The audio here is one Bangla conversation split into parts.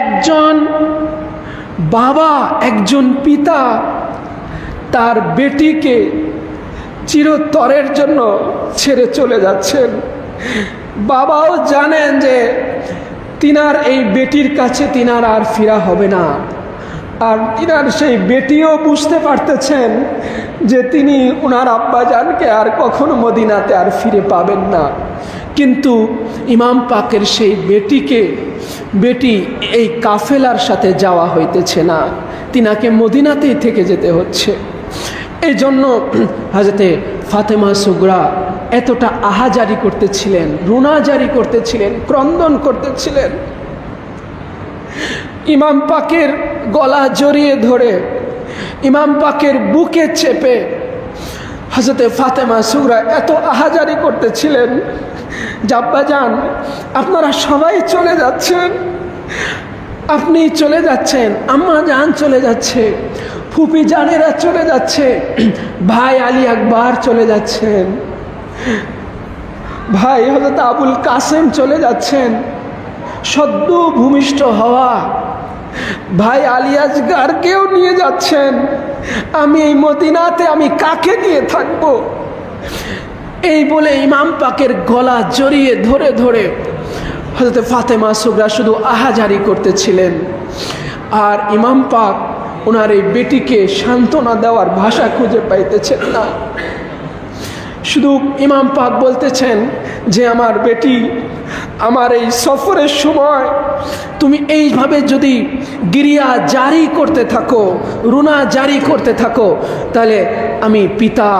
একজন বাবা, একজন পিতা তার বেটিকে চিরতরের জন্য ছেড়ে চলে যাচ্ছেন। বাবাও জানেন যে তিনার এই বেটির কাছে তিনার আর ফিরা হবে না। আর তিনার সেই বেটিও বুঝতে পারতেছেন যে তিনি ওনার আব্বাজানকে আর কখনো মদিনাতে আর ফিরে পাবেন না। কিন্তু ইমাম পাকের সেই বেটিকে, বেটি এই কাফেলার সাথে যাওয়া হইতেছে না। তিনাকে মদিনাতেই থেকে যেতে হচ্ছে। এই জন্য হাজরতে ফাতেমা সুগরা এতটা আহাজারি করতেছিলেন, রুনাজারি করতেছিলেন, ক্রন্দন করতেছিলেন। ইমাম পাকের গলা জড়িয়ে ধরে, ইমাম পাকের বুকে চেপে হজরতে ফাতেমা সুগরা এত আহাজারি করতেছিলেন, জাব্বা যান, আপনারা সবাই চলে যাচ্ছেন, আপনি চলে যাচ্ছেন, আম্মা জান চলে যাচ্ছে, ফুপি জানেরা চলে যাচ্ছে, ভাই আলী আকবর চলে যাচ্ছেন, ভাই হজরত আবুল কাসেম চলে যাচ্ছেন, সদ্য ভূমিষ্ঠ হওয়া ভাই আলিয়াজগারকেও নিয়ে যাচ্ছেন। আমি এই মদিনাতে আমি কাকে নিয়ে থাকব? এই বলে ইমাম পাকের গলা জড়িয়ে ধরে ধরে হজরত ফাতেমা সুগরা শুধু আহাজারি করতেছিলেন। আর ইমাম পাক ওনার এই বেটিকে সান্ত্বনা দেওয়ার ভাষা খুঁজে পাইতেছেন না। শুধু ইমাম পাক বলতেছেন যে, আমার বেটি আমার এই সফরের সময় তুমি এইভাবে যদি গিরিয়া জারি করতে থাকো, রুনা জারি করতে থাকো, তাহলে আমি পিতা,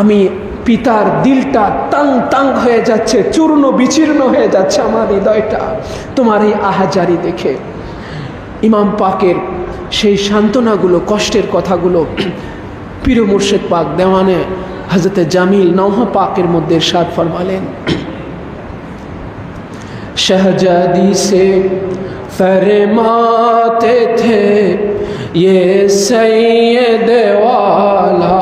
আমি পিতার দিলটা তাং তাং হয়ে যাচ্ছে, চূর্ণ বিচীর্ণ হয়ে যাচ্ছে আমার হৃদয়টা। তোমার এই আহাজারি দেখে ইমাম পাকের সেই সান্ত্বনাগুলো, কষ্টের কথাগুলো পীর মুর্শেদ পাক দেওয়ানে হজরত জামিল নৌহা পাকের মধ্যে সাদ ফরমালেন। शहजादी से फरमाते थे, ये सैयद वाला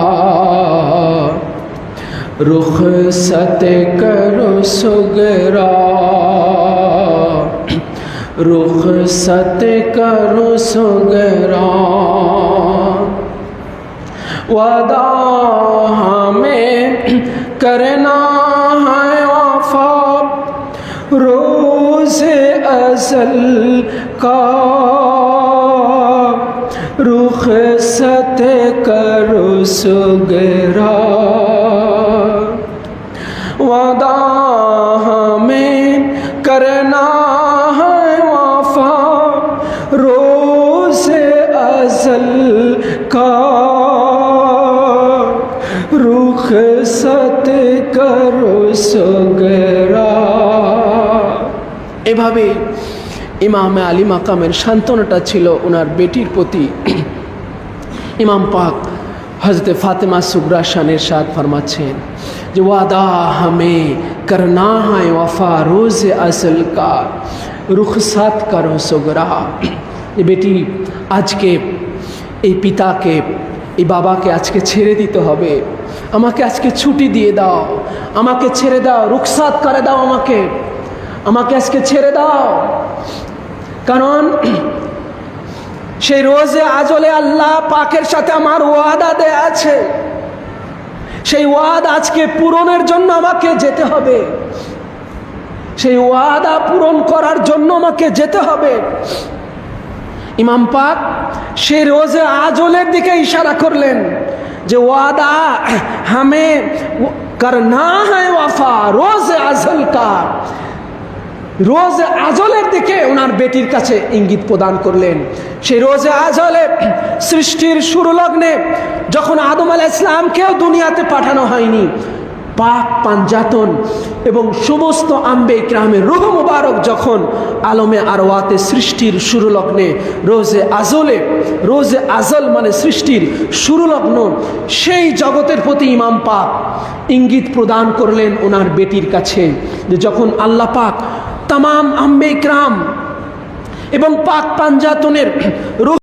रुख सत करो सुगरा रुख सत करो सुगरा, वादा हमें करना है, वफा रोज ازل کا رخ ست کرو سگرا ودا ہمیں کرنا ہے وفا روز ازل کا رخ ست کرو سگرا এভাবে ইমাম আলী মাকামের সান্ত্বনাটা ছিল ওনার বেটির প্রতি। ইমাম পাক হজরত ফাতেমা সুগরা শানের সাথ ফরমাচ্ছেন যে, ওয়াদা হামে করনা হায় ওয়াফা রোজ আসল কা রুখ রুখসাত করো সুগরা। যে বেটি, আজকে এই পিতাকে, এই বাবাকে আজকে ছেড়ে দিতে হবে। আমাকে আজকে ছুটি দিয়ে দাও। আমাকে ছেড়ে দাও, রুখসাত করে দাও আমাকে। আমাকে আজকে ছেড়ে দাও। কারণ সেই রোজে আজলে আল্লাহ পাকের সাথে আমার ওয়াদা দেয়া আছে। সেই ওয়াদ আজকে পূরণের জন্য আমাকে যেতে হবে। সেই ওয়াদা পূরণ করার জন্য আমাকে যেতে হবে। ইমাম পাক সেই রোজে আজলের দিকে ইশারা করলেন যে ওয়াদা হামে করনা হয় ওয়াফা, রোজ আজল কা রোজ আজলের দিকে ওনার বেটির কাছে ইঙ্গিত প্রদান করলেন। সেই রোজে আজলে সৃষ্টির শুরু লগ্নে যখন আদম আলাহ ইসলামকেও দুনিয়াতে পাঠানো হয়নি, পাক পাঞ্জাতন এবং সমস্ত আম্বে গ্রামের রুহ মুবারক যখন আলমে আরওয়াতে সৃষ্টির শুরু লগ্নে রোজে আজলে, রোজে আজল মানে সৃষ্টির শুরু লগ্ন সেই জগতের প্রতি ইমাম পাক ইঙ্গিত প্রদান করলেন ওনার বেটির কাছে যে যখন আল্লাহ পাক তাম আম্বে ক্রাম এবং পাক পাঞ্জাতনের রুহ